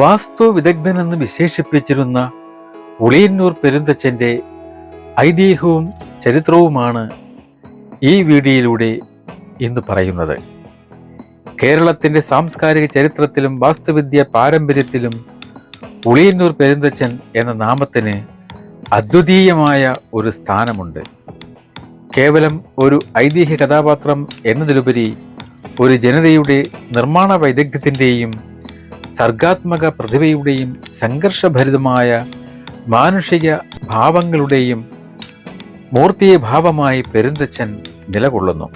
വാസ്തു വിദഗ്ധനെന്ന് വിശേഷിപ്പിച്ചിരുന്ന ഉളിയന്നൂർ പെരുന്തച്ഛന്റെ ഐതിഹ്യവും ചരിത്രവുമാണ് ഈ വീഡിയോയിലൂടെ ഇന്ന് പറയുന്നത്. കേരളത്തിന്റെ സാംസ്കാരിക ചരിത്രത്തിലും വാസ്തുവിദ്യ പാരമ്പര്യത്തിലും ഉളിയന്നൂർ പെരുന്തച്ഛൻ എന്ന നാമത്തിന് അദ്വിതീയമായ ഒരു സ്ഥാനമുണ്ട്. കേവലം ഒരു ഐതിഹ്യ കഥാപാത്രം എന്നതിലുപരി ഒരു ജനതയുടെ നിർമ്മാണ വൈദഗ്ധ്യത്തിന്റെയും സർഗാത്മക പ്രതിഭയുടെയും സംഘർഷഭരിതമായ മാനുഷിക ഭാവങ്ങളുടെയും മൂർത്തിയെ ഭാവമായി പെരുന്തച്ചൻ നിലകൊള്ളുന്നു.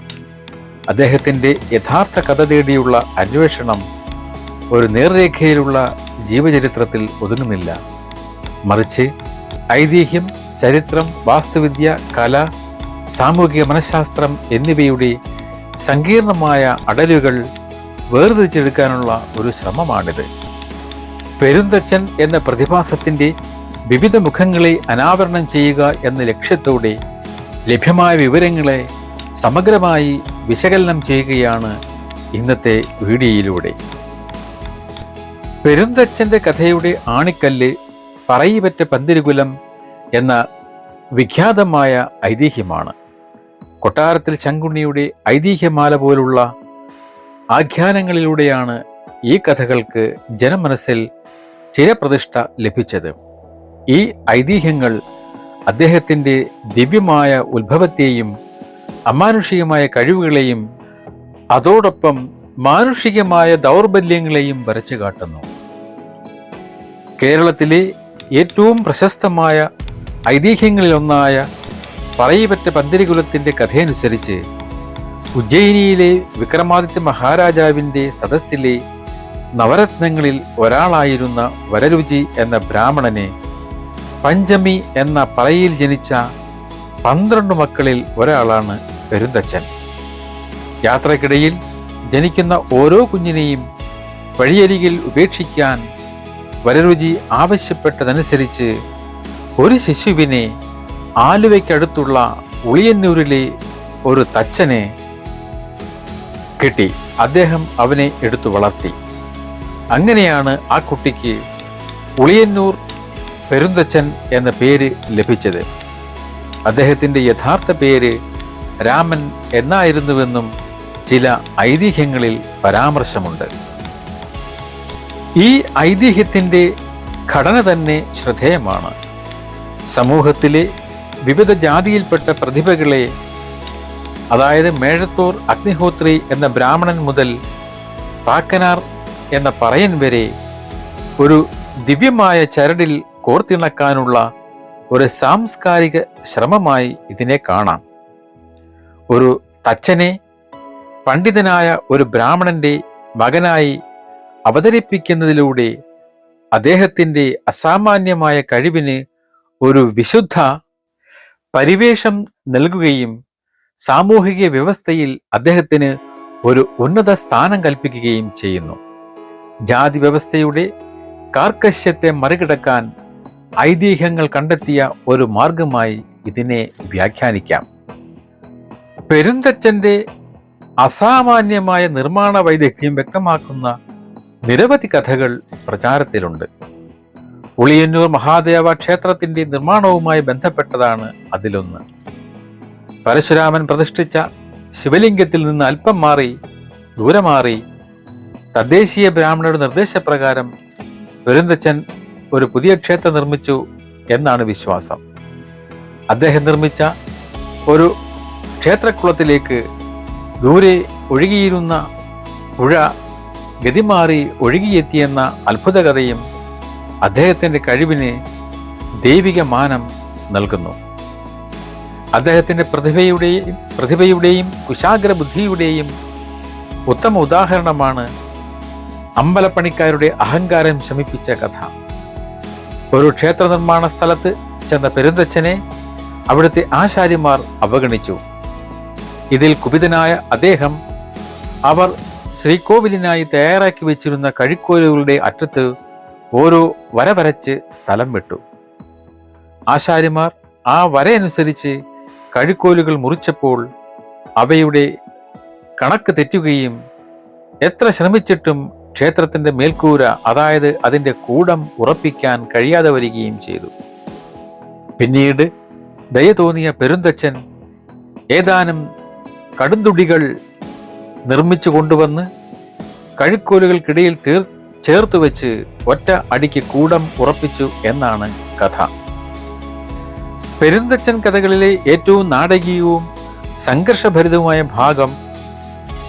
അദ്ദേഹത്തിന്റെ യഥാർത്ഥ കഥ തേടിയുള്ള അന്വേഷണം ഒരു നേർരേഖയിലുള്ള ജീവചരിത്രത്തിൽ ഒതുങ്ങുന്നില്ല. മറിച്ച് ഐതിഹ്യം ചരിത്രം വാസ്തുവിദ്യ കല സാമൂഹിക മനഃശാസ്ത്രം എന്നിവയുടെ സങ്കീർണമായ അടലുകൾ വേർതിരിച്ചെടുക്കാനുള്ള ഒരു ശ്രമമാണിത്. പെരുന്തച്ഛൻ എന്ന പ്രതിഭാസത്തിന്റെ വിവിധ മുഖങ്ങളെ അനാവരണം ചെയ്യുക എന്ന ലക്ഷ്യത്തോടെ ലഭ്യമായ വിവരങ്ങളെ സമഗ്രമായി വിശകലനം ചെയ്യുകയാണ് ഇന്നത്തെ വീഡിയോയിലൂടെ. പെരുന്തച്ഛന്റെ കഥയുടെ ആണിക്കല്ല് പറയിപറ്റ പന്തിരുകുലം എന്ന വിഖ്യാതമായ ഐതിഹ്യമാണ്. കൊട്ടാരത്തിൽ ശങ്കുണ്ണിയുടെ ഐതിഹ്യമാല പോലുള്ള ആഖ്യാനങ്ങളിലൂടെയാണ് ഈ കഥകൾക്ക് ജനമനസ്സിൽ ചിരപ്രതിഷ്ഠ ലഭിച്ചത്. ഈ ഐതിഹ്യങ്ങൾ അദ്ദേഹത്തിന്റെ ദിവ്യമായ ഉത്ഭവത്തെയും അമാനുഷികമായ കഴിവുകളെയും അതോടൊപ്പം മാനുഷികമായ ദൗർബല്യങ്ങളെയും വരച്ചു കാട്ടുന്നു. കേരളത്തിലെ ഏറ്റവും പ്രശസ്തമായ ഐതിഹ്യങ്ങളിലൊന്നായ പറയിപ്പറ്റ പന്തിരികുലത്തിന്റെ കഥയനുസരിച്ച് ഉജ്ജയിനിയിലെ വിക്രമാദിത്യ മഹാരാജാവിന്റെ സദസ്സിലെ നവരത്നങ്ങളിൽ ഒരാളായിരുന്ന വരരുചി എന്ന ബ്രാഹ്മണനെ പഞ്ചമി എന്ന പറയിൽ ജനിച്ച പന്ത്രണ്ട് മക്കളിൽ ഒരാളാണ് പെരുന്തച്ചൻ യാത്രക്കിടയിൽ ജനിക്കുന്ന ഓരോ കുഞ്ഞിനെയും വഴിയരികിൽ ഉപേക്ഷിക്കാൻ വരരുചി ആവശ്യപ്പെട്ടതനുസരിച്ച് ഒരു ശിശുവിനെ ആലുവയ്ക്കടുത്തുള്ള ഉളിയന്നൂരിലെ ഒരു തച്ചനെ കിട്ടി. അദ്ദേഹം അവനെ എടുത്തു വളർത്തി. അങ്ങനെയാണ് ആ കുട്ടിക്ക് ഉളിയന്നൂർ പെരുന്തച്ചൻ എന്ന പേര് ലഭിച്ചത്. അദ്ദേഹത്തിന്റെ യഥാർത്ഥ പേര് രാമൻ എന്നായിരുന്നുവെന്നും ചില ഐതിഹ്യങ്ങളിൽ പരാമർശമുണ്ട്. ഈ ഐതിഹ്യത്തിന്റെ ഘടന തന്നെ ശ്രദ്ധേയമാണ്. സമൂഹത്തിലെ വിവിധ ജാതിയിൽപ്പെട്ട പ്രതിഭകളെ അതായത് മേഴത്തൂർ അഗ്നിഹോത്രി എന്ന ബ്രാഹ്മണൻ മുതൽ പാക്കനാർ എന്ന പറയൻ വരെ ഒരു ദിവ്യമായ ചരടിൽ കോർത്തിണക്കാനുള്ള ഒരു സാംസ്കാരിക ശ്രമമായി ഇതിനെ കാണാം. ഒരു തച്ചനെ പണ്ഡിതനായ ഒരു ബ്രാഹ്മണന്റെ മകനായി അവതരിപ്പിക്കുന്നതിലൂടെ അദ്ദേഹത്തിന്റെ അസാമാന്യമായ കഴിവിന് ഒരു വിശുദ്ധ പരിവേഷം നൽകുകയും സാമൂഹിക വ്യവസ്ഥയിൽ അദ്ദേഹത്തിന് ഒരു ഉന്നത സ്ഥാനം കൽപ്പിക്കുകയും ചെയ്യുന്നു. ജാതി വ്യവസ്ഥയുടെ കാർക്കശ്യത്തെ മറികടക്കാൻ ഐതിഹ്യങ്ങൾ കണ്ടെത്തിയ ഒരു മാർഗമായി ഇതിനെ വ്യാഖ്യാനിക്കാം. പെരുന്തച്ചന്റെ അസാമാന്യമായ നിർമ്മാണ വൈദഗ്ധ്യം വ്യക്തമാക്കുന്ന നിരവധി കഥകൾ പ്രചാരത്തിലുണ്ട്. ഉളിയന്നൂർ മഹാദേവ ക്ഷേത്രത്തിന്റെ നിർമ്മാണവുമായി ബന്ധപ്പെട്ടതാണ് അതിലൊന്ന്. പരശുരാമൻ പ്രതിഷ്ഠിച്ച ശിവലിംഗത്തിൽ നിന്ന് അല്പം മാറി ദൂരെ മാറി. തദ്ദേശീയ ബ്രാഹ്മണരുടെ നിർദ്ദേശപ്രകാരം പെരുന്തച്ചൻ ഒരു പുതിയ ക്ഷേത്രം നിർമ്മിച്ചു എന്നാണ് വിശ്വാസം. അദ്ദേഹം നിർമ്മിച്ച ഒരു ക്ഷേത്രക്കുളത്തിലേക്ക് ദൂരെ ഒഴുകിയിരുന്ന പുഴ ഗതിമാറി ഒഴുകിയെത്തിയെന്ന അത്ഭുത കഥയും അദ്ദേഹത്തിന്റെ കഴിവിന് ദൈവിക മാനം നൽകുന്നു. അദ്ദേഹത്തിന്റെ പ്രതിഭയുടെയും പ്രതിഭയുടെയും കുശാഗ്ര ബുദ്ധിയുടെയും ഉത്തമ ഉദാഹരണമാണ് അമ്പലപ്പണിക്കാരുടെ അഹങ്കാരം ശമിപ്പിച്ച കഥ. ഒരു ക്ഷേത്ര നിർമ്മാണ സ്ഥലത്ത് ചെന്ന പെരുന്തച്ഛനെ അവിടുത്തെ ആശാരിമാർ അവഗണിച്ചു. ഇതിൽ കുപിതനായ അദ്ദേഹം അവർ ശ്രീകോവിലിനായി തയ്യാറാക്കി വെച്ചിരുന്ന കഴിക്കോലുകളുടെ അറ്റത്ത് ഓരോ വരവരച്ച് സ്ഥലം വിട്ടു. ആശാരിമാർ ആ വരയനുസരിച്ച് കഴിക്കോലുകൾ മുറിച്ചപ്പോൾ അവയുടെ കണക്ക് തെറ്റുകയും എത്ര ശ്രമിച്ചിട്ടും ക്ഷേത്രത്തിന്റെ മേൽക്കൂര അതായത് അതിന്റെ കൂടം ഉറപ്പിക്കാൻ കഴിയാതെ വരികയും ചെയ്തു. പിന്നീട് ദയ തോന്നിയ പെരുന്തച്ഛൻ ഏതാനും കടുന്തുടികൾ നിർമ്മിച്ചു കൊണ്ടുവന്ന് കഴുക്കോലുകൾക്കിടയിൽ തീർ ചേർത്തു വെച്ച് ഒറ്റ അടിക്ക് കൂടം ഉറപ്പിച്ചു എന്നാണ് കഥ. പെരുന്തച്ചൻ കഥകളിലെ ഏറ്റവും നാടകീയവും സംഘർഷഭരിതവുമായ ഭാഗം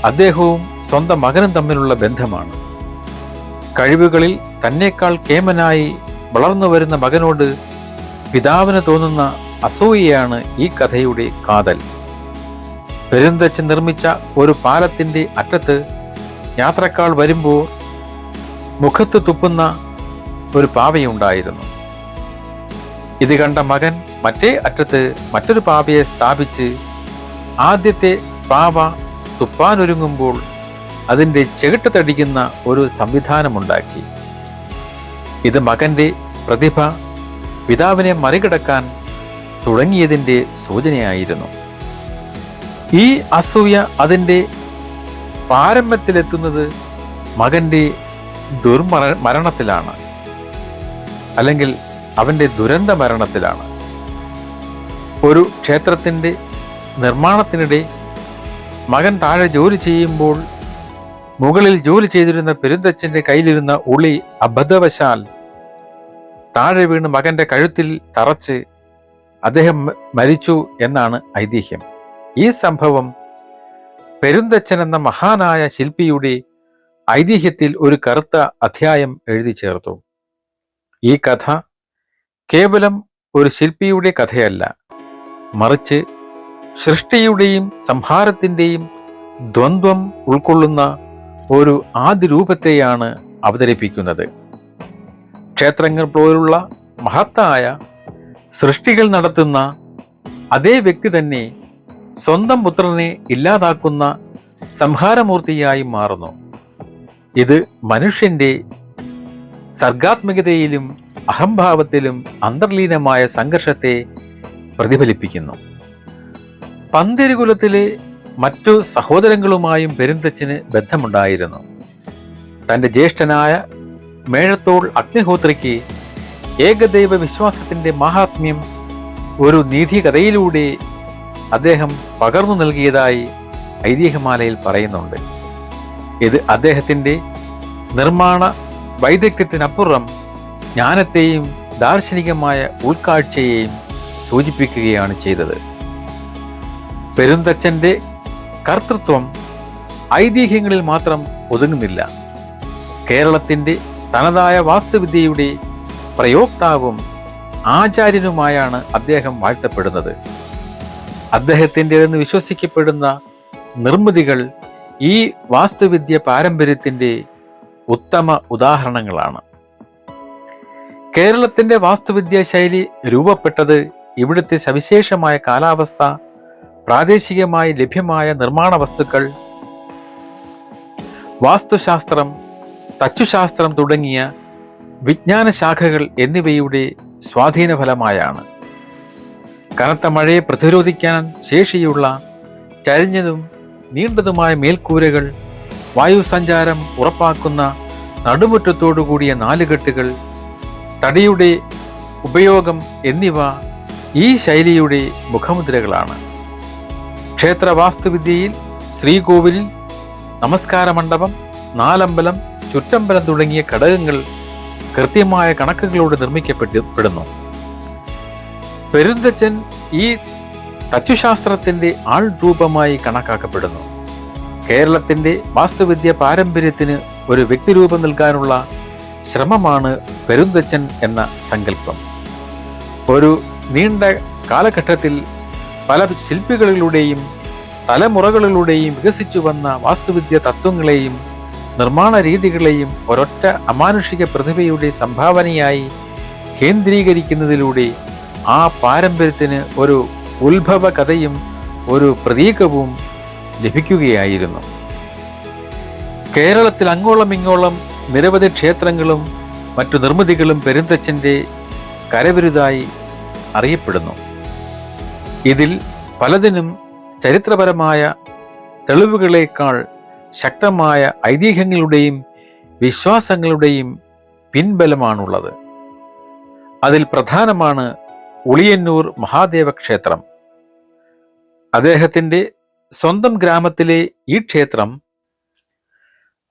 അദ്ദേഹവും സ്വന്തം മകനും തമ്മിലുള്ള ബന്ധമാണ്. കഴിവുകളിൽ തന്നേക്കാൾ കേമനായി വളർന്നു വരുന്ന മകനോട് പിതാവിന് തോന്നുന്ന അസൂയയാണ് ഈ കഥയുടെ കാതൽ. പെരുന്തച്ചൻ നിർമ്മിച്ച ഒരു പാലത്തിന്റെ അറ്റത്ത് യാത്രക്കാൾ വരുമ്പോൾ മുഖത്ത് തുപ്പുന്ന ഒരു പാവയുണ്ടായിരുന്നു. ഇത് കണ്ട മകൻ മറ്റേ അറ്റത്ത് മറ്റൊരു പാവയെ സ്ഥാപിച്ച് ആദ്യത്തെ പാവ തുപ്പാനൊരുങ്ങുമ്പോൾ അതിന്റെ ചെകിട്ട് തടിക്കുന്ന ഒരു സംവിധാനമുണ്ടാക്കി. ഇത് മകന്റെ പ്രതിഭ പിതാവിനെ മറികടക്കാൻ തുടങ്ങിയതിന്റെ സൂചനയായിരുന്നു. ഈ അസൂയ അതിന്റെ പാരമ്പത്തിലെത്തുന്നത് മകന്റെ ദുർമര മരണത്തിലാണ്. അല്ലെങ്കിൽ അവന്റെ ദുരന്ത മരണത്തിലാണ്. ഒരു ക്ഷേത്രത്തിന്റെ നിർമ്മാണത്തിനിടെ മകൻ താഴെ ജോലി ചെയ്യുമ്പോൾ മുകളിൽ ജോലി ചെയ്തിരുന്ന പെരുന്തച്ഛന്റെ കയ്യിലിരുന്ന ഉളി അബദ്ധവശാൽ താഴെ വീണ് മകന്റെ കഴുത്തിൽ തറച്ച് അദ്ദേഹം മരിച്ചു എന്നാണ് ഐതിഹ്യം. ഈ സംഭവം പെരുന്തച്ഛൻ എന്ന മഹാനായ ശില്പിയുടെ ഐതിഹ്യത്തിൽ ഒരു കറുത്ത അധ്യായം എഴുതി ചേർത്തു. ഈ കഥ കേവലം ഒരു ശില്പിയുടെ കഥയല്ല. മറിച്ച് സൃഷ്ടിയുടെയും സംഹാരത്തിന്റെയും ദ്വന്ദ്വം ഉൾക്കൊള്ളുന്ന ഒരു ആദിരൂപത്തെയാണ് അവതരിപ്പിക്കുന്നത്. ക്ഷേത്രങ്ങൾ പോലുള്ള മഹത്തായ സൃഷ്ടികൾ നടത്തുന്ന അതേ വ്യക്തി തന്നെ സ്വന്തം പുത്രനെ ഇല്ലാതാക്കുന്ന സംഹാരമൂർത്തിയായി മാറുന്നു. ഇത് മനുഷ്യന്റെ സർഗാത്മകതയിലും അഹംഭാവത്തിലും അന്തർലീനമായ സംഘർഷത്തെ പ്രതിഫലിപ്പിക്കുന്നു. പന്തിരുകുലത്തിലെ മറ്റു സഹോദരങ്ങളുമായും പെരുന്തച്ഛന് ബന്ധമുണ്ടായിരുന്നു. തന്റെ ജ്യേഷ്ഠനായ മേഴത്തോൾ അഗ്നിഹോത്രിക്ക് ഏകദൈവ വിശ്വാസത്തിന്റെ മഹാത്മ്യം ഒരു നീതികഥയിലൂടെ അദ്ദേഹം പകർന്നു നൽകിയതായി ഐതിഹ്യമാലയിൽ പറയുന്നുണ്ട്. ഇത് അദ്ദേഹത്തിന്റെ നിർമ്മാണ വൈദഗ്ധ്യത്തിനപ്പുറം ജ്ഞാനത്തെയും ദാർശനികമായ ഉൾക്കാഴ്ചയെയും സൂചിപ്പിക്കുകയാണ് ചെയ്തത്. പെരുന്തച്ഛന്റെ കർത്തൃത്വം ഐതിഹ്യങ്ങളിൽ മാത്രം ഒതുങ്ങുന്നില്ല. കേരളത്തിന്റെ തനതായ വാസ്തുവിദ്യയുടെ പ്രയോക്താവും ആചാര്യനുമായാണ് അദ്ദേഹം വാഴ്ത്തപ്പെടുന്നത്. അദ്ദേഹത്തിന്റെതെന്ന് വിശ്വസിക്കപ്പെടുന്ന നിർമ്മിതികൾ ഈ വാസ്തുവിദ്യ പാരമ്പര്യത്തിന്റെ ഉത്തമ ഉദാഹരണങ്ങളാണ്. കേരളത്തിന്റെ വാസ്തുവിദ്യാ ശൈലി രൂപപ്പെട്ടത് ഇവിടുത്തെ സവിശേഷമായ കാലാവസ്ഥ പ്രാദേശികമായി ലഭ്യമായ നിർമ്മാണ വസ്തുക്കൾ വാസ്തുശാസ്ത്രം തച്ചുശാസ്ത്രം തുടങ്ങിയ വിജ്ഞാന ശാഖകൾ എന്നിവയുടെ സ്വാധീന ഫലമായാണ് കനത്ത മഴയെ പ്രതിരോധിക്കാൻ ശേഷിയുള്ള ചരിഞ്ഞതും നീണ്ടതുമായ മേൽക്കൂരകൾ വായുസഞ്ചാരം ഉറപ്പാക്കുന്ന നടുമുറ്റത്തോടു കൂടിയ നാലുകെട്ടുകൾ തടിയുടെ ഉപയോഗം എന്നിവ ഈ ശൈലിയുടെ മുഖമുദ്രകളാണ്. ക്ഷേത്രവാസ്തുവിദ്യയിൽ ശ്രീകോവിലിൽ നമസ്കാര മണ്ഡപം നാലമ്പലം ചുറ്റമ്പലം തുടങ്ങിയ ഘടകങ്ങൾ കൃത്യമായ കണക്കുകളോട് നിർമ്മിക്കപ്പെടുന്നു. പെരുന്തച്ചൻ ഈ തച്ചുശാസ്ത്രത്തിന്റെ ആൾ രൂപമായി കണക്കാക്കപ്പെടുന്നു. കേരളത്തിന്റെ വാസ്തുവിദ്യ പാരമ്പര്യത്തിന് ഒരു വ്യക്തിരൂപം നൽകാനുള്ള ശ്രമമാണ് പെരുന്തച്ചൻ എന്ന സങ്കല്പം. ഒരു നീണ്ട കാലഘട്ടത്തിൽ പല ശില്പികളിലൂടെയും തലമുറകളിലൂടെയും വികസിച്ചു വന്ന വാസ്തുവിദ്യ തത്വങ്ങളെയും നിർമ്മാണ രീതികളെയും ഒരൊറ്റ അമാനുഷിക പ്രതിഭയുടെ സംഭാവനയായി കേന്ദ്രീകരിക്കുന്നതിലൂടെ ആ പാരമ്പര്യത്തിന് ഒരു ഉത്ഭവ കഥയും ഒരു പ്രതീകവും ലഭിക്കുകയായിരുന്നു. കേരളത്തിൽ അങ്ങോളം ഇങ്ങോളം നിരവധി ക്ഷേത്രങ്ങളും മറ്റു നിർമ്മിതികളും പെരുന്തച്ഛന്റെ കരവിരുതായി അറിയപ്പെടുന്നു. ഇതിൽ പലതിനും ചരിത്രപരമായ തെളിവുകളേക്കാൾ ശക്തമായ ഐതിഹ്യങ്ങളുടെയും വിശ്വാസങ്ങളുടെയും പിൻബലമാണുള്ളത്. അതിൽ പ്രധാനമാണ് ഉളിയന്നൂർ മഹാദേവ ക്ഷേത്രം അദ്ദേഹത്തിന്റെ സ്വന്തം ഗ്രാമത്തിലെ ഈ ക്ഷേത്രം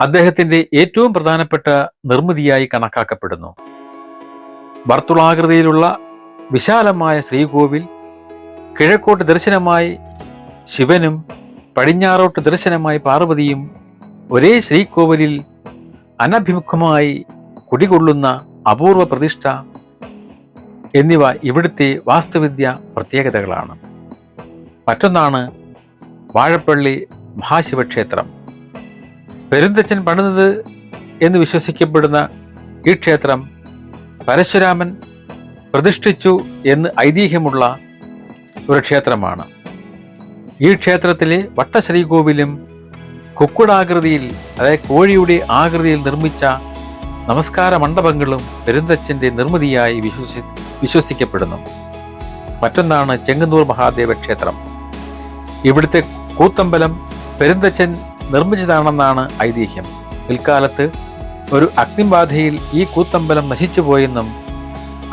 അദ്ദേഹത്തിന്റെ ഏറ്റവും പ്രധാനപ്പെട്ട നിർമ്മിതിയായി കണക്കാക്കപ്പെടുന്നു. വർത്തുളാകൃതിയിലുള്ള വിശാലമായ ശ്രീകോവിൽ കിഴക്കോട്ട് ദർശനമായി ശിവനും പടിഞ്ഞാറോട്ട് ദർശനമായി പാർവതിയും ഒരേ ശ്രീകോവിലിൽ അനഭിമുഖമായി കുടികൊള്ളുന്ന അപൂർവ പ്രതിഷ്ഠ എന്നിവ ഇവിടുത്തെ വാസ്തുവിദ്യ പ്രത്യേകതകളാണ്. മറ്റൊന്നാണ് വാഴപ്പള്ളി മഹാശിവക്ഷേത്രം. പെരുന്തച്ഛൻ പണിതത് എന്ന് വിശ്വസിക്കപ്പെടുന്ന ഈ ക്ഷേത്രം പരശുരാമൻ പ്രതിഷ്ഠിച്ചു എന്ന് ഐതിഹ്യമുള്ള ഒരു ക്ഷേത്രമാണ്. ഈ ക്ഷേത്രത്തിലെ വട്ടശ്രീകോവിലും കുക്കുടാകൃതിയിൽ അതായത് കോഴിയുടെ ആകൃതിയിൽ നിർമ്മിച്ച നമസ്കാര മണ്ഡപങ്ങളും പെരുന്തച്ഛന്റെ നിർമ്മിതിയായി വിശ്വസി വിശ്വസിക്കപ്പെടുന്നു. മറ്റൊന്നാണ് ചെങ്ങന്നൂർ മഹാദേവ ക്ഷേത്രം. ഇവിടുത്തെ കൂത്തമ്പലം പെരുന്തച്ഛൻ നിർമ്മിച്ചതാണെന്നാണ് ഐതിഹ്യം. പിൽക്കാലത്ത് ഒരു അഗ്നിബാധയിൽ ഈ കൂത്തമ്പലം നശിച്ചുപോയെന്നും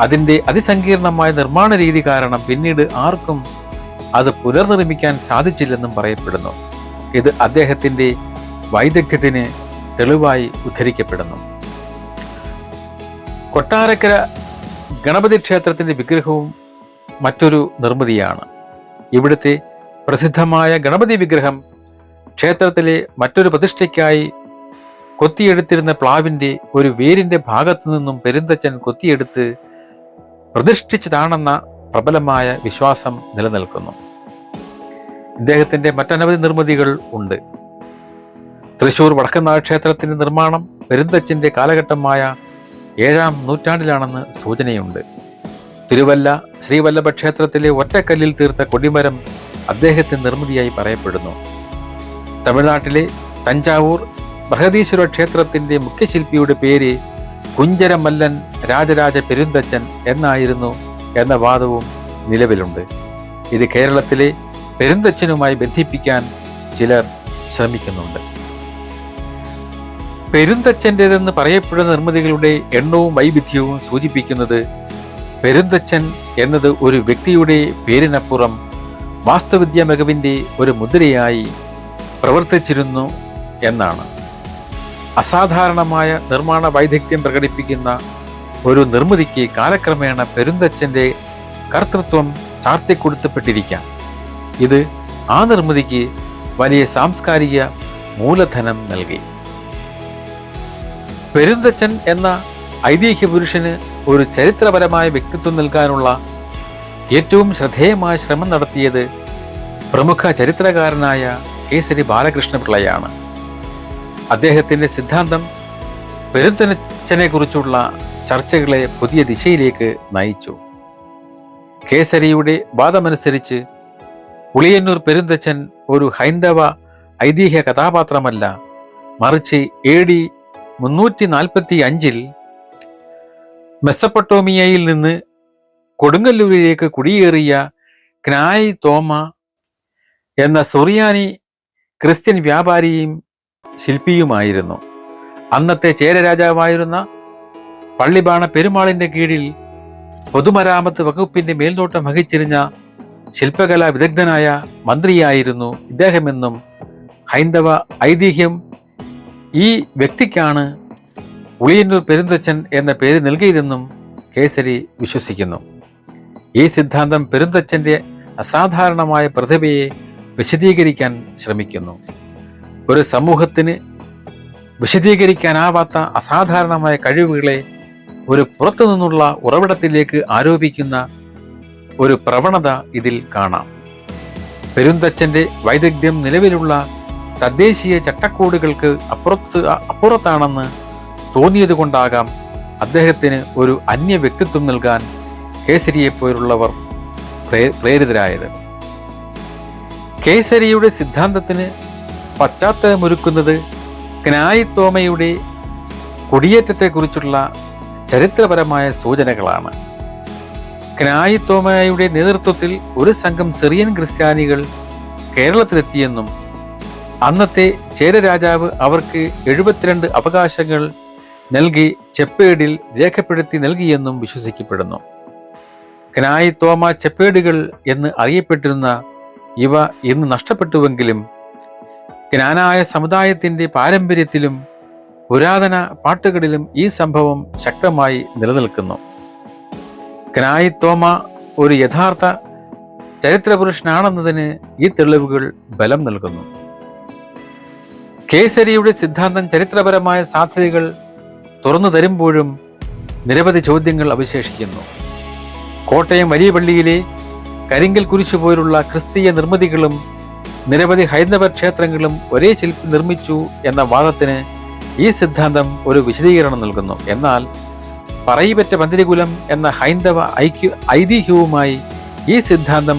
അതിന്റെ അതിസങ്കീർണമായ നിർമ്മാണ രീതി കാരണം പിന്നീട് ആർക്കും അത് പുനർനിർമ്മിക്കാൻ സാധിച്ചില്ലെന്നും പറയപ്പെടുന്നു. ഇത് അദ്ദേഹത്തിന്റെ വൈദഗ്ധ്യത്തിന് തെളിവായി ഉദ്ധരിക്കപ്പെടുന്നു. കൊട്ടാരക്കര ഗണപതി ക്ഷേത്രത്തിന്റെ വിഗ്രഹവും മറ്റൊരു നിർമ്മിതിയാണ്. ഇവിടുത്തെ പ്രസിദ്ധമായ ഗണപതി വിഗ്രഹം ക്ഷേത്രത്തിലെ മറ്റൊരു പ്രതിഷ്ഠയ്ക്കായി കൊത്തിയെടുത്തിരുന്ന പ്ലാവിന്റെ ഒരു വേരിന്റെ ഭാഗത്തു നിന്നും പെരുന്തച്ചൻ കൊത്തിയെടുത്ത് പ്രതിഷ്ഠിച്ചതാണെന്ന പ്രബലമായ വിശ്വാസം നിലനിൽക്കുന്നു. ഇദ്ദേഹത്തിന്റെ മറ്റനവധി നിർമ്മിതികൾ ഉണ്ട്. തൃശൂർ വടക്കനാട് ക്ഷേത്രത്തിന്റെ നിർമ്മാണം പെരുന്തച്ചിന്റെ കാലഘട്ടമായ ഏഴാം നൂറ്റാണ്ടിലാണെന്ന് സൂചനയുണ്ട്. തിരുവല്ല ശ്രീവല്ലഭ ക്ഷേത്രത്തിലെ ഒറ്റക്കല്ലിൽ തീർത്ത കൊടിമരം അദ്ദേഹത്തിന് നിർമ്മിതിയായി പറയപ്പെടുന്നു. തമിഴ്നാട്ടിലെ തഞ്ചാവൂർ ബൃഹദീശ്വര ക്ഷേത്രത്തിന്റെ മുഖ്യശില്പിയുടെ പേര് കുഞ്ചരമല്ലൻ രാജരാജ പെരുന്തച്ചൻ എന്നായിരുന്നു എന്ന വാദവും നിലവിലുണ്ട്. ഇത് കേരളത്തിലെ പെരുന്തച്ചനുമായി ബന്ധിപ്പിക്കാൻ ചിലർ ശ്രമിക്കുന്നുണ്ട്. പെരുന്തച്ചന്റെതെന്ന് പറയപ്പെടുന്ന നിർമ്മിതികളുടെ എണ്ണവും വൈവിധ്യവും സൂചിപ്പിക്കുന്നത് പെരുന്തച്ചൻ എന്നത് ഒരു വ്യക്തിയുടെ പേരിനപ്പുറം വാസ്തുവിദ്യ മികവിന്റെ ഒരു മുദ്രയായി പ്രവർത്തിച്ചിരുന്നു എന്നാണ്. അസാധാരണമായ നിർമ്മാണ വൈദഗ്ധ്യം പ്രകടിപ്പിക്കുന്ന ഒരു നിർമ്മിതിക്ക് കാലക്രമേണ പെരുന്തച്ഛന്റെ കർത്തൃത്വം ചാർത്തിക്കൊടുത്തപ്പെട്ടിരിക്കാം ഇത് ആ നിർമ്മിതിക്ക് വലിയ സാംസ്കാരിക മൂലധനം നൽകി. പെരുന്തച്ഛൻ എന്ന ഐതിഹ്യ പുരുഷന് ഒരു ചരിത്രപരമായ വ്യക്തിത്വം നൽകാനുള്ള ഏറ്റവും ശ്രദ്ധേയമായ ശ്രമം നടത്തിയത് പ്രമുഖ ചരിത്രകാരനായ കേസരി ബാലകൃഷ്ണപിള്ളയാണ്. അദ്ദേഹത്തിന്റെ സിദ്ധാന്തം പെരുത്തനച്ഛനെ കുറിച്ചുള്ള ചർച്ചകളെ പുതിയ ദിശയിലേക്ക് നയിച്ചു. കേസരിയുടെ വാദമനുസരിച്ച് ഉളിയന്നൂർ പെരുന്തച്ചൻ ഒരു ഹൈന്ദവ ഐതിഹ്യ കഥാപാത്രമല്ല. മറിച്ച് എ ഡി മുന്നൂറ്റി നാൽപ്പത്തി അഞ്ചിൽ മെസ്സപ്പട്ടോമിയയിൽ നിന്ന് കൊടുങ്ങല്ലൂരിലേക്ക് കുടിയേറിയ ക്നായ് തോമ എന്ന സൊറിയാനി ക്രിസ്ത്യൻ വ്യാപാരിയും ശില്പിയുമായിരുന്നു. അന്നത്തെ ചേര രാജാവായിരുന്ന പള്ളിബാണ പെരുമാളിന്റെ കീഴിൽ പൊതുമരാമത്ത് വകുപ്പിന്റെ മേൽനോട്ടം വഹിച്ചിരുന്ന ശില്പകലാ വിദഗ്ധനായ മന്ത്രിയായിരുന്നു ഇദ്ദേഹമെന്നും ഹൈന്ദവ ഐതിഹ്യം ഈ വ്യക്തിക്കാണ് ഉളിയന്നൂർ പെരുന്തച്ചൻ എന്ന പേര് നൽകിയതെന്നും കേസരി വിശ്വസിക്കുന്നു. ഈ സിദ്ധാന്തം പെരുന്തച്ചന്റെ അസാധാരണമായ പ്രതിഭയെ വിശദീകരിക്കാൻ ശ്രമിക്കുന്നു. ഒരു സമൂഹത്തിന് വിശദീകരിക്കാനാവാത്ത അസാധാരണമായ കഴിവുകളെ ഒരു പുറത്തു നിന്നുള്ള ഉറവിടത്തിലേക്ക് ആരോപിക്കുന്ന ഒരു പ്രവണത ഇതിൽ കാണാം. പെരുന്തച്ഛന്റെ വൈദഗ്ധ്യം നിലവിലുള്ള തദ്ദേശീയ ചട്ടക്കൂടുകൾക്ക് അപ്പുറത്ത് അപ്പുറത്താണെന്ന് തോന്നിയതുകൊണ്ടാകാം അദ്ദേഹത്തിന് ഒരു അന്യ വ്യക്തിത്വം നൽകാൻ കേസരിയെ പോലുള്ളവർ പ്രേരിതരായത്. കേസരിയുടെ സിദ്ധാന്തത്തിന് പശ്ചാത്തലമൊരുക്കുന്നത് ക്നായി തോമയുടെ കുടിയേറ്റത്തെക്കുറിച്ചുള്ള ചരിത്രപരമായ സൂചനകളാണ്. ക്നായി തോമയുടെ നേതൃത്വത്തിൽ ഒരു സംഘം സിറിയൻ ക്രിസ്ത്യാനികൾ കേരളത്തിലെത്തിയെന്നും അന്നത്തെ ചേരരാജാവ് അവർക്ക് എഴുപത്തിരണ്ട് അവകാശങ്ങൾ നൽകി ചെപ്പേടിൽ രേഖപ്പെടുത്തി നൽകിയെന്നും വിശ്വസിക്കപ്പെടുന്നു. കനായി തോമ ചെപ്പേടുകൾ എന്ന് അറിയപ്പെട്ടിരുന്ന ഇവ ഇന്ന് നഷ്ടപ്പെട്ടുവെങ്കിലും ജ്ഞാനായ സമുദായത്തിന്റെ പാരമ്പര്യത്തിലും പുരാതന പാട്ടുകളിലും ഈ സംഭവം ശക്തമായി നിലനിൽക്കുന്നു. ക്നായി തോമ ഒരു യഥാർത്ഥ ചരിത്രപുരുഷനാണെന്നതിന് ഈ തെളിവുകൾ ബലം നൽകുന്നു. കേസരിയുടെ സിദ്ധാന്തം ചരിത്രപരമായ സാധ്യതകൾ തുറന്നു തരുമ്പോഴും നിരവധി ചോദ്യങ്ങൾ അവശേഷിക്കുന്നു. കോട്ടയം വലിയ പള്ളിയിലെ കരിങ്കൽ കുരിശു പോലുള്ള ക്രിസ്തീയ നിർമ്മിതികളും നിരവധി ഹൈന്ദവ ക്ഷേത്രങ്ങളും ഒരേ ശില്പി നിർമ്മിച്ചു എന്ന വാദത്തിന് ഈ സിദ്ധാന്തം ഒരു വിശദീകരണം നൽകുന്നു. എന്നാൽ പറയിപ്പറ്റ പന്തിരികുലം എന്ന ഹൈന്ദവ ഐക്യ ഐതിഹ്യവുമായി ഈ സിദ്ധാന്തം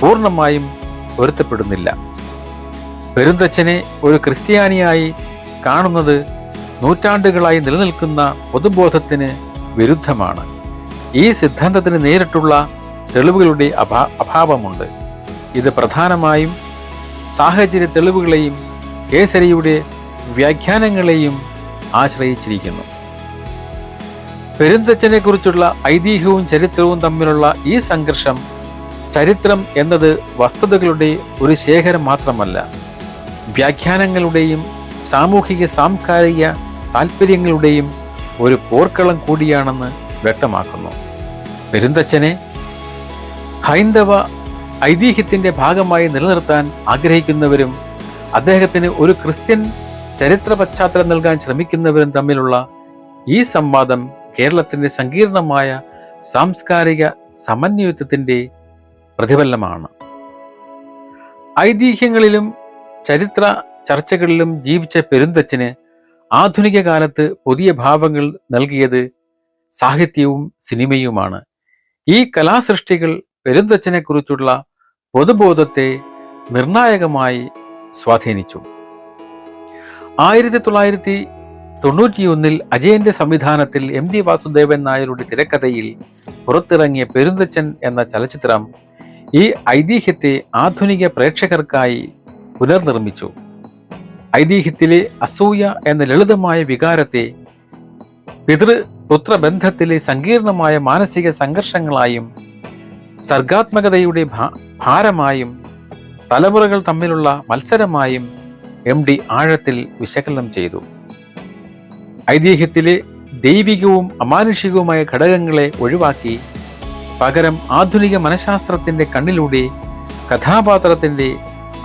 പൂർണമായും പൊരുത്തപ്പെടുന്നില്ല. പെരുന്തച്ഛനെ ഒരു ക്രിസ്ത്യാനിയായി കാണുന്നത് നൂറ്റാണ്ടുകളായി നിലനിൽക്കുന്ന പൊതുബോധത്തിന് വിരുദ്ധമാണ്. ഈ സിദ്ധാന്തത്തിന് നേരിട്ടുള്ള തെളിവുകളുടെ അഭാ അഭാവമുണ്ട്. ഇത് പ്രധാനമായും സാഹചര്യ തെളിവുകളെയും കേസരിയുടെ വ്യാഖ്യാനങ്ങളെയും ആശ്രയിച്ചിരിക്കുന്നു. പെരുന്തച്ചനെ കുറിച്ചുള്ള ഐതിഹ്യവും ചരിത്രവും തമ്മിലുള്ള ഈ സംഘർഷം ചരിത്രം എന്നത് വസ്തുതകളുടെ ഒരു ശേഖരം മാത്രമല്ല വ്യാഖ്യാനങ്ങളുടെയും സാമൂഹിക സാംസ്കാരിക താല്പര്യങ്ങളുടെയും ഒരു പോർക്കളം കൂടിയാണെന്ന് വ്യക്തമാക്കുന്നു. പെരുന്തച്ചനെ ഹൈന്ദവ ഐതിഹ്യത്തിന്റെ ഭാഗമായി നിലനിർത്താൻ ആഗ്രഹിക്കുന്നവരും അദ്ദേഹത്തിന് ഒരു ക്രിസ്ത്യൻ ചരിത്ര പശ്ചാത്തലം നൽകാൻ ശ്രമിക്കുന്നവരും തമ്മിലുള്ള ഈ സംവാദം കേരളത്തിന്റെ സങ്കീർണമായ സാംസ്കാരിക സമന്വയത്വത്തിന്റെ പ്രതിഫലനമാണ്. ഐതിഹ്യങ്ങളിലും ചരിത്ര ചർച്ചകളിലും ജീവിച്ച പെരുന്തച്ഛന് ആധുനിക കാലത്ത് പുതിയ ഭാവങ്ങൾ നൽകിയത് സാഹിത്യവും സിനിമയുമാണ്. ഈ കലാസൃഷ്ടികൾ പെരുന്തച്ഛനെ കുറിച്ചുള്ള പൊതുബോധത്തെ നിർണായകമായി സ്വാധീനിച്ചു. ആയിരത്തി തൊള്ളായിരത്തി തൊണ്ണൂറ്റിയൊന്നിൽ അജയന്റെ സംവിധാനത്തിൽ എം ഡി വാസുദേവൻ നായരുടെ തിരക്കഥയിൽ പുറത്തിറങ്ങിയ പെരുന്തച്ചൻ എന്ന ചലച്ചിത്രം ഈ ഐതിഹ്യത്തെ ആധുനിക പ്രേക്ഷകർക്കായി പുനർനിർമ്മിച്ചു. ഐതിഹ്യത്തിലെ അസൂയ എന്ന ലളിതമായ വികാരത്തെ പിതൃ പുത്രബന്ധത്തിലെ സങ്കീർണമായ മാനസിക സംഘർഷങ്ങളായും സർഗാത്മകതയുടെ ഭാരമായും തലമുറകൾ തമ്മിലുള്ള മത്സരമായും എം ഡി ആഴത്തിൽ വിശകലനം ചെയ്തു. ഐതിഹ്യത്തിലെ ദൈവികവും അമാനുഷികവുമായ ഘടകങ്ങളെ ഒഴിവാക്കി പകരം ആധുനിക മനഃശാസ്ത്രത്തിന്റെ കണ്ണിലൂടെ കഥാപാത്രത്തിന്റെ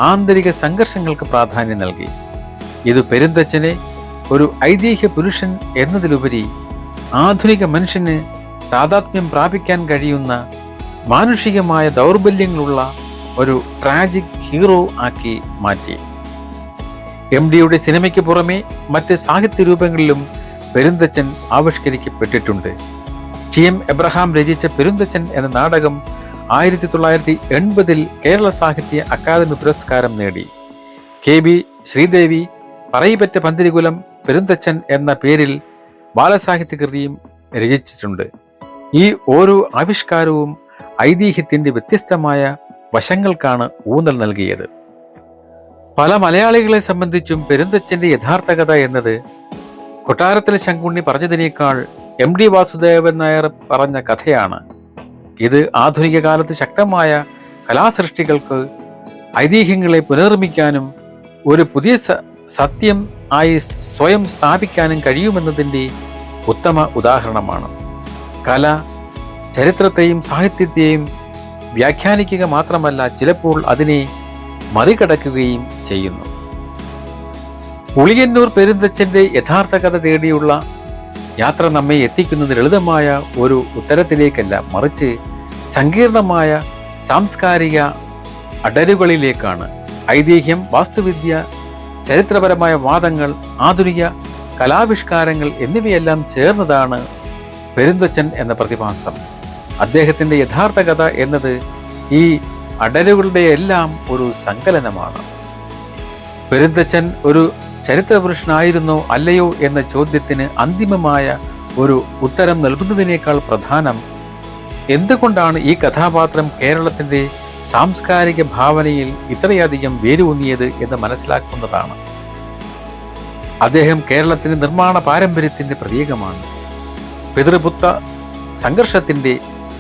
ആന്തരിക സംഘർഷങ്ങൾക്ക് പ്രാധാന്യം നൽകി. ഇത് പെരുന്തച്ഛനെ ഒരു ഐതിഹ്യ പുരുഷൻ എന്നതിലുപരി ആധുനിക മനുഷ്യന് താതാത്മ്യം പ്രാപിക്കാൻ കഴിയുന്ന മാനുഷികമായ ദൗർബല്യങ്ങളുള്ള ഒരു ട്രാജിക് ഹീറോ ആക്കി മാറ്റി. എം ഡിയുടെ സിനിമയ്ക്ക് പുറമെ മറ്റ് സാഹിത്യ രൂപങ്ങളിലും പെരുന്തച്ചൻ ആവിഷ്കരിക്കപ്പെട്ടിട്ടുണ്ട്. ടി എം എബ്രഹാം രചിച്ച പെരുന്തച്ചൻ എന്ന നാടകം ആയിരത്തി തൊള്ളായിരത്തി എൺപതിൽ കേരള സാഹിത്യ അക്കാദമി പുരസ്കാരം നേടി. കെ ബി ശ്രീദേവി പറയിപ്പറ്റ പന്തിരികുലം പെരുന്തച്ചൻ എന്ന പേരിൽ ബാലസാഹിത്യ കൃതിയും രചിച്ചിട്ടുണ്ട്. ഈ ഓരോ ആവിഷ്കാരവും ഐതിഹ്യത്തിന്റെ വ്യത്യസ്തമായ വശങ്ങൾക്കാണ് ഊന്നൽ നൽകിയത്. പല മലയാളികളെ സംബന്ധിച്ചും പെരുന്തച്ഛന്റെ യഥാർത്ഥ കഥ എന്നത് കൊട്ടാരത്തിലെ ശങ്കുണ്ണി പറഞ്ഞതിനേക്കാൾ എം ഡി വാസുദേവൻ നായർ പറഞ്ഞ കഥയാണ്. ഇത് ആധുനിക കാലത്ത് ശക്തമായ കലാസൃഷ്ടികൾക്ക് ഐതിഹ്യങ്ങളെ പുനർനിർമ്മിക്കാനും ഒരു പുതിയ സത്യം ആയി സ്വയം സ്ഥാപിക്കാനും കഴിയുമെന്നതിന്റെ ഉത്തമ ഉദാഹരണമാണ്. കല ചരിത്രത്തെയും സാഹിത്യത്തെയും വ്യാഖ്യാനിക്കുക മാത്രമല്ല ചിലപ്പോൾ അതിനെ മറികടക്കുകയും ചെയ്യുന്നു. ഉളിയന്നൂർ പെരുന്തച്ഛന്റെ യഥാർത്ഥ കഥ തേടിയുള്ള യാത്ര നമ്മെ എത്തിക്കുന്നത് ലളിതമായ ഒരു ഉത്തരത്തിലേക്കല്ല മറിച്ച് സങ്കീർണമായ സാംസ്കാരിക അടരുകളിലേക്കാണ്. ഐതിഹ്യം വാസ്തുവിദ്യ ചരിത്രപരമായ വാദങ്ങൾ ആധുനിക കലാവിഷ്കാരങ്ങൾ എന്നിവയെല്ലാം ചേർന്നതാണ് പെരുന്തച്ഛൻ എന്ന പ്രതിഭാസം. അദ്ദേഹത്തിന്റെ യഥാർത്ഥ കഥ എന്നത് ഈ അടലുകളുടെ എല്ലാം ഒരു സങ്കലനമാണ്. പെരുന്തച്ഛൻ ഒരു ചരിത്രപുരുഷനായിരുന്നോ അല്ലയോ എന്ന ചോദ്യത്തിന് അന്തിമമായ ഒരു ഉത്തരം നൽകുന്നതിനേക്കാൾ പ്രധാനം എന്തുകൊണ്ടാണ് ഈ കഥാപാത്രം കേരളത്തിന്റെ സാംസ്കാരിക ഭാവനയിൽ ഇത്രയധികം വേരൂന്നിയത് എന്ന് മനസ്സിലാക്കുന്നതാണ്. അദ്ദേഹം കേരളത്തിന്റെ നിർമ്മാണ പാരമ്പര്യത്തിന്റെ പ്രതീകമാണ്. പിതൃപുത്ര സംഘർഷത്തിന്റെ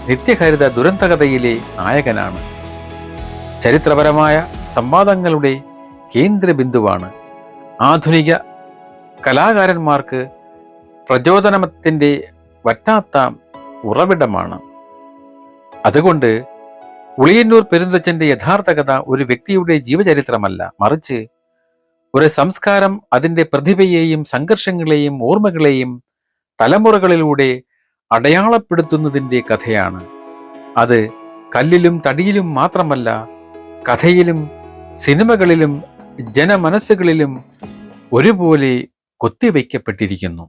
നിത്യഹരിത ദുരന്തകഥയിലെ നായകനാണ്. ചരിത്രപരമായ സംവാദങ്ങളുടെ കേന്ദ്രബിന്ദുവാണ്. ആധുനിക കലാകാരന്മാർക്ക് പ്രചോദനത്തിന്റെ വറ്റാത്ത ഉറവിടമാണ്. അതുകൊണ്ട് ഉളിയന്നൂർ പെരുന്തച്ചന്റെ യഥാർത്ഥ കഥ ഒരു വ്യക്തിയുടെ ജീവചരിത്രമല്ല. മറിച്ച് ഒരു സംസ്കാരം അതിന്റെ പ്രതിഭയെയും സംഘർഷങ്ങളെയും ഓർമ്മകളെയും തലമുറകളിലൂടെ അടയാളപ്പെടുത്തുന്നതിന്റെ കഥയാണ്. അത് കല്ലിലും തടിയിലും മാത്രമല്ല കഥയിലും സിനിമകളിലും ജനമനസ്സുകളിലും ഒരുപോലെ കൊത്തിവയ്ക്കപ്പെട്ടിരിക്കുന്നു.